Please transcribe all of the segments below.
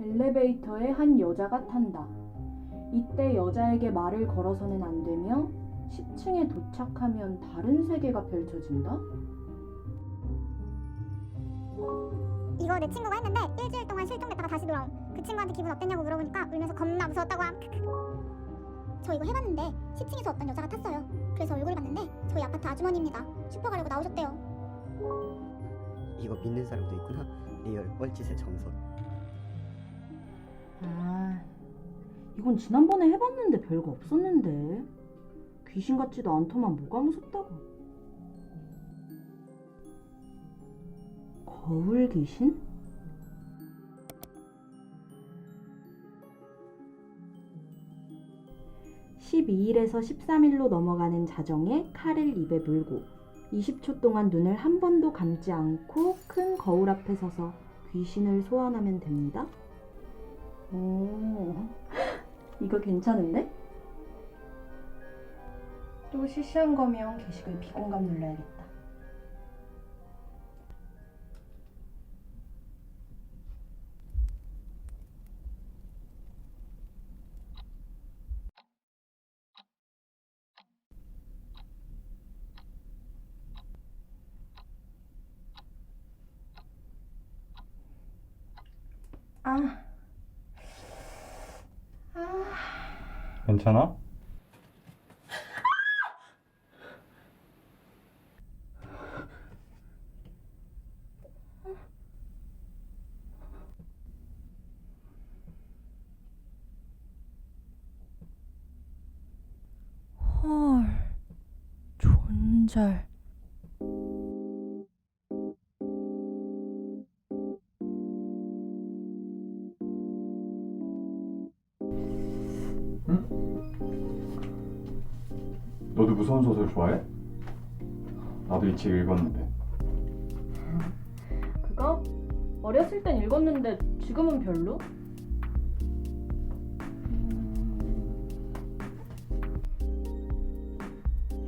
엘리베이터에 한 여자가 탄다. 이때 여자에게 말을 걸어서는 안 되며 10층에 도착하면 다른 세계가 펼쳐진다. 이거 내 친구가 했는데 일주일 동안 실종됐다가 다시 돌아옴. 그 친구한테 기분 어땠냐고 물어보니까 울면서 겁나 무서웠다고 함. 저 이거 해봤는데 10층에서 어떤 여자가 탔어요. 그래서 얼굴을 봤는데 저희 아파트 아주머니입니다. 슈퍼 가려고 나오셨대요. 이거 믿는 사람도 있구나. 리얼 뻘짓의 정석. 아, 이건 지난번에 해봤는데 별거 없었는데. 귀신 같지도 않더만 뭐가 무섭다고. 거울 귀신? (12일에서) (13일로) 넘어가는 자정에 칼을 입에 물고 20초 동안 눈을 한 번도 감지 않고 큰 거울 앞에 서서 귀신을 소환하면 됩니다. 오, 이거 괜찮은데? 또 실시한 거면 게시글 비공감 눌러야겠다. 아, 괜찮아? 헐, 존잘. 소설 좋아해? 나도 이 책 읽었는데 그거 어렸을 땐 읽었는데 지금은 별로?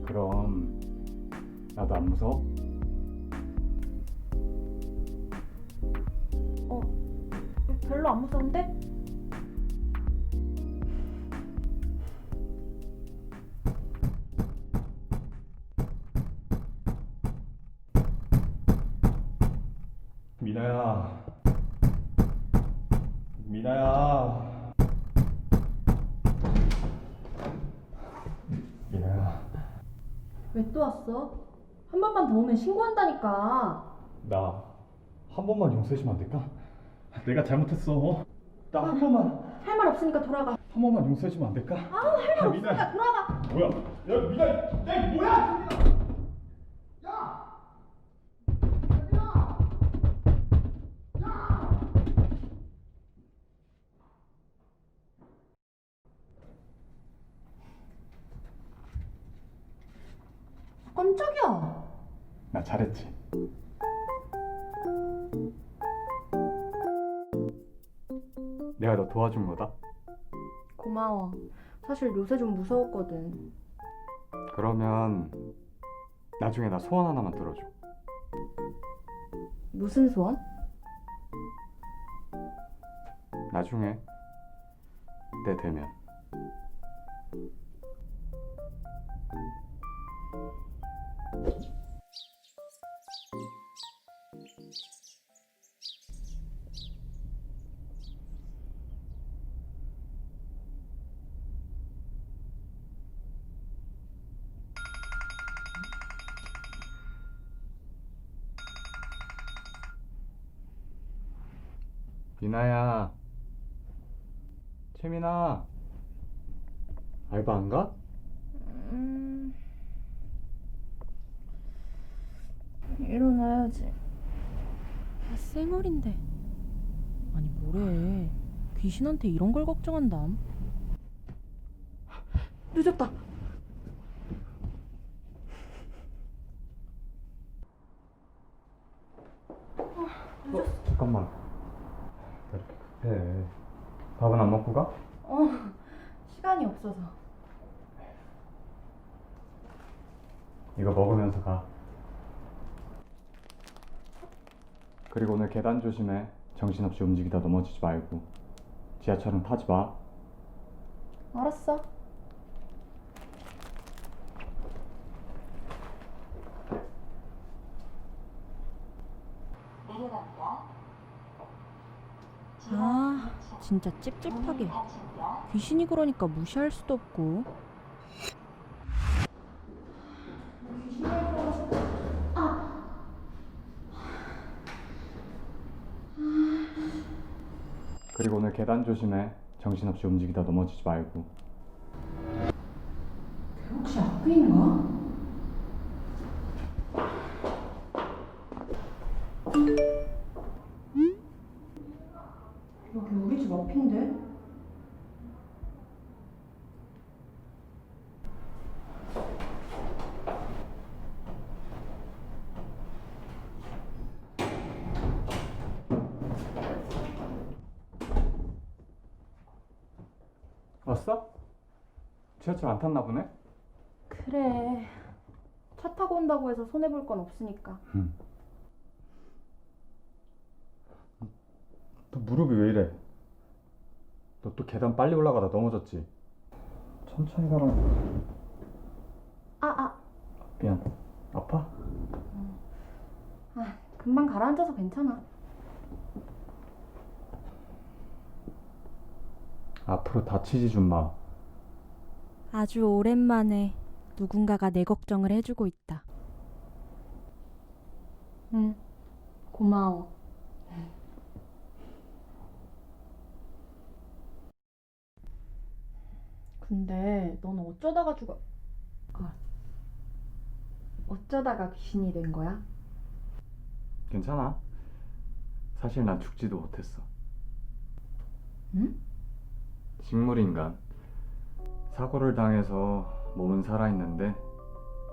그럼 나도 안 무서워? 별로 안 무서운데? 왜 또 왔어? 한 번만 더 오면 신고한다니까. 나 한 번만 용서해주면 안 될까? 내가 잘못했어 나 한 번만 할 말 없으니까 돌아가. 한 번만 용서해주면 안 될까? 아우 할 말 없으니까 돌아가. 뭐야 야 미나 야 뭐야 깜짝이야. 나 잘했지 내가 너 도와준 거다 고마워. 사실 요새 좀 무서웠거든. 그러면 나중에 나 소원 하나만 들어줘 무슨 소원? 나중에 때 되면 미나야 채민아 알바 안 가? 음... 일어나야지. 아, 쌩얼인데. 아니 뭐래. 귀신한테 이런 걸 걱정한담. 늦었다. 안 먹고 가? 어, 시간이 없어서. 이거 먹으면서 가. 그리고 오늘 계단 조심해. 정신없이 움직이다 넘어지지 말고. 지하철은 타지 마. 알았어. 진짜 찝찝하게. 귀신이 그러니까 무시할 수도 없고. 그리고 오늘 계단 조심해. 정신없이 움직이다 넘어지지 말고. 혹시 악귀인가? 왔어? 지하철 안 탔나 보네? 그래. 차 타고 온다고 해서 손해 볼 건 없으니까. 너 무릎이 왜 이래? 너 또 계단 빨리 올라가다 넘어졌지? 천천히 가면 아, 아, 미안 아파? 아, 금방 가라앉아서 괜찮아. 앞으로 다치지 좀 마. 아주 오랜만에 누군가가 내 걱정을 해주고 있다. 응, 고마워. 근데 넌 어쩌다가 죽어? 아, 어쩌다가 귀신이 된 거야? 괜찮아. 사실 난 죽지도 못했어. 응? 식물인간. 사고를 당해서 몸은 살아있는데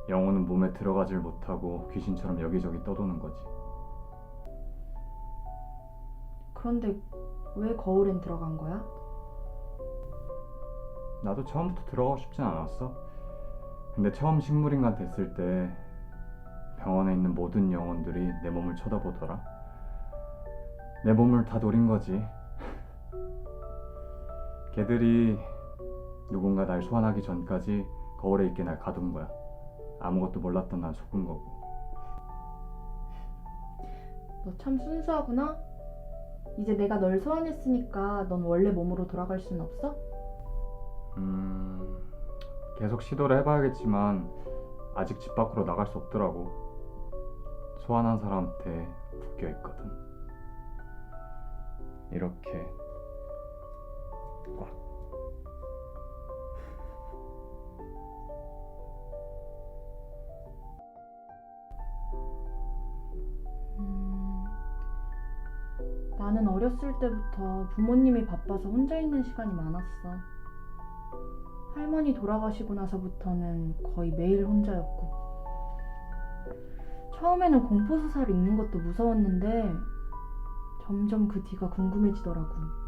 영혼은 몸에 들어가질 못하고 귀신처럼 여기저기 떠도는 거지. 그런데 왜 거울엔 들어간 거야? 나도 처음부터 들어가고 싶진 않았어. 근데 처음 식물인간 됐을 때 병원에 있는 모든 영혼들이 내 몸을 쳐다보더라. 내 몸을 다 노린 거지. 걔들이 누군가 날 소환하기 전까지 거울에 있게 날 가둔 거야. 아무것도 몰랐던 난 속은 거고. 너 참 순수하구나. 이제 내가 널 소환했으니까 넌 원래 몸으로 돌아갈 순 없어? 음, 계속 시도를 해봐야겠지만 아직 집 밖으로 나갈 수 없더라고. 소환한 사람한테 묶여 있거든. 이렇게 나는 어렸을 때부터 부모님이 바빠서 혼자 있는 시간이 많았어. 할머니 돌아가시고 나서부터는 거의 매일 혼자였고. 처음에는 공포수사를 읽는 것도 무서웠는데 점점 그 뒤가 궁금해지더라고.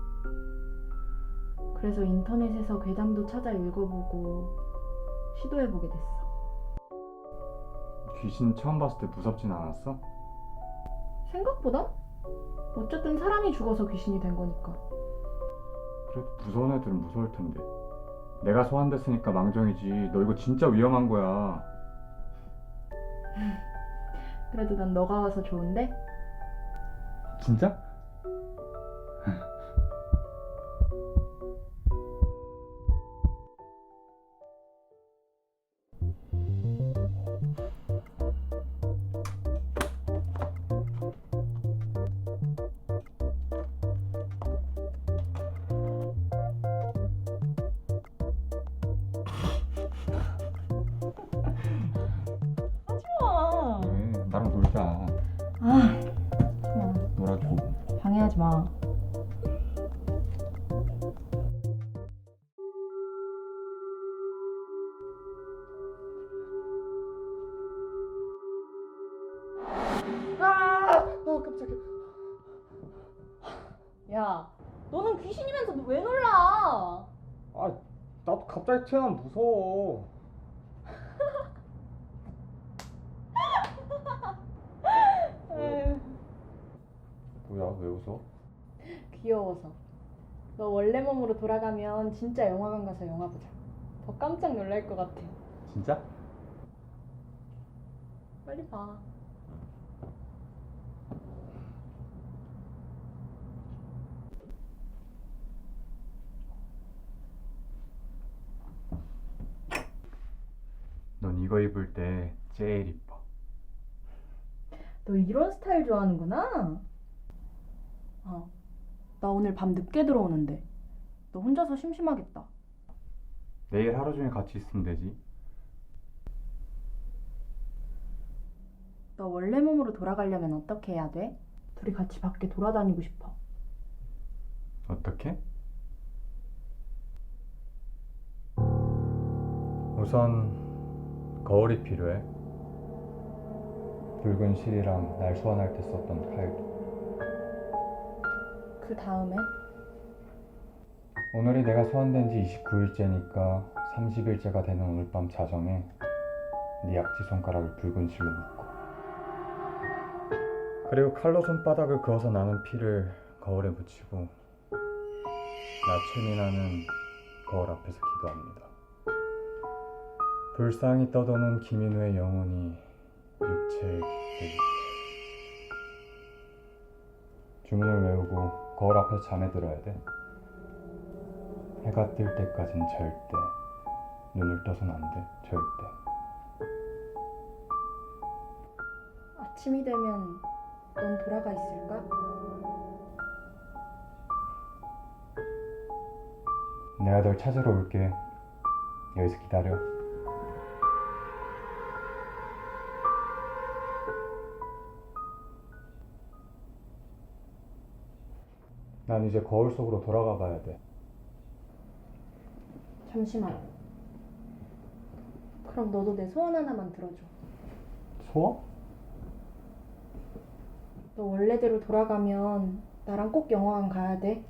그래서 인터넷에서 괴담도 찾아 읽어보고 시도해보게 됐어. 귀신 처음 봤을 때 무섭진 않았어? 생각보다? 어쨌든 사람이 죽어서 귀신이 된 거니까. 그래도 무서운 애들은 무서울 텐데. 내가 소환됐으니까 망정이지. 너 이거 진짜 위험한 거야. 그래도 난 너가 와서 좋은데? 진짜? 방해하지 마. 아, 깜짝이야. 야, 너는 귀신이면서 왜 놀라? 아, 나도 갑자기 튀어나면 무서워. 뭐야 왜 웃어? 귀여워서. 너 원래 몸으로 돌아가면 진짜 영화관 가서 영화 보자. 더 깜짝 놀랄 것 같아. 진짜? 빨리 봐. 넌 이거 입을 때 제일 이뻐 너 이런 스타일 좋아하는구나. 어. 나 오늘 밤 늦게 들어오는데. 너 혼자서 심심하겠다. 내일 하루 종일 같이 있으면 되지 너 원래 몸으로 돌아가려면 어떻게 해야 돼? 둘이 같이 밖에 돌아다니고 싶어. 어떻게? 우선 거울이 필요해. 붉은 실이랑 날 소환할 때 썼던 칼도. 그 다음에? 오늘이 내가 소환된 지 29일째니까 30일째가 되는 오늘 밤 자정에 네 약지 손가락을 붉은 실로 묶고. 그리고 칼로 손바닥을 그어서 나는 피를 거울에 묻히고 나 최민아는 거울 앞에서 기도합니다. 불쌍히 떠도는 김인우의 영혼이 육체에 깃들게 주문을 외우고 거울 앞에서 잠에 들어야 돼. 해가 뜰 때까진 절대 눈을 떠선 안 돼. 절대. 아침이 되면 넌 돌아가 있을까? 내가 널 찾으러 올게. 여기서 기다려. 난 이제 거울 속으로 돌아가 봐야 돼. 잠시만. 그럼 너도 내 소원 하나만 들어줘. 소원? 너 원래대로 돌아가면 나랑 꼭 영화관 가야 돼.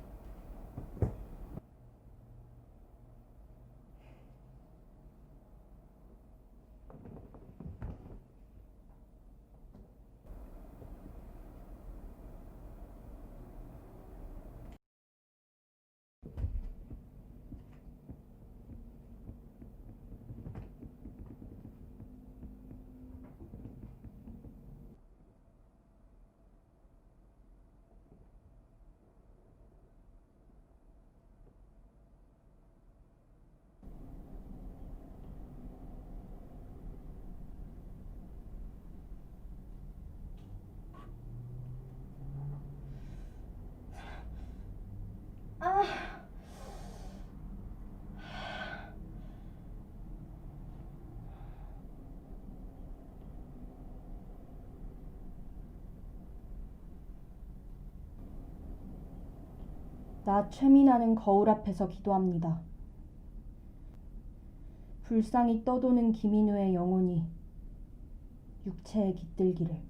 나 최민아는 거울 앞에서 기도합니다. 불쌍히 떠도는 김인우의 영혼이 육체에 깃들기를.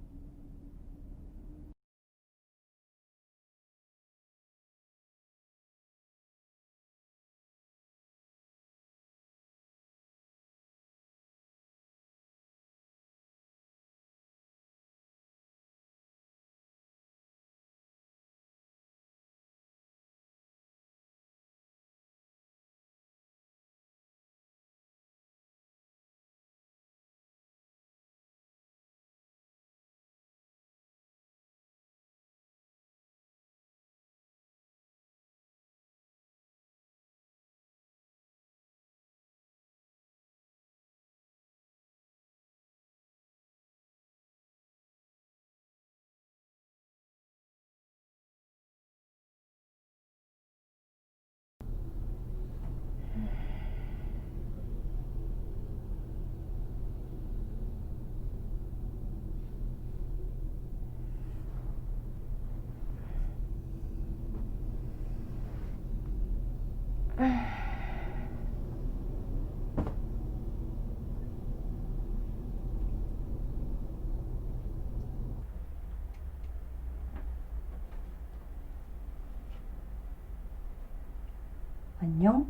잠시만요.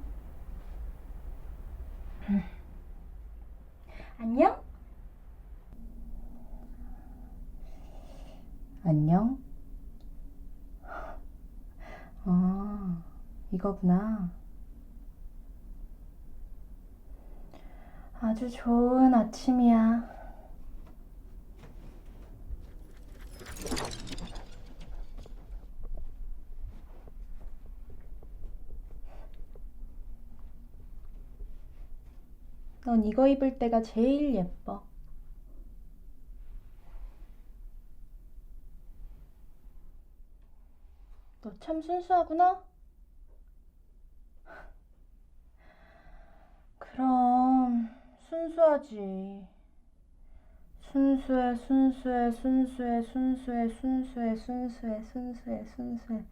안녕? 안녕? 아, 이거구나. 아주 좋은 아침이야. 넌 이거 입을 때가 제일 예뻐. 너 참 순수하구나? 그럼 순수하지. 순수해, 순수해, 순수해, 순수해, 순수해, 순수해, 순수해, 순수해.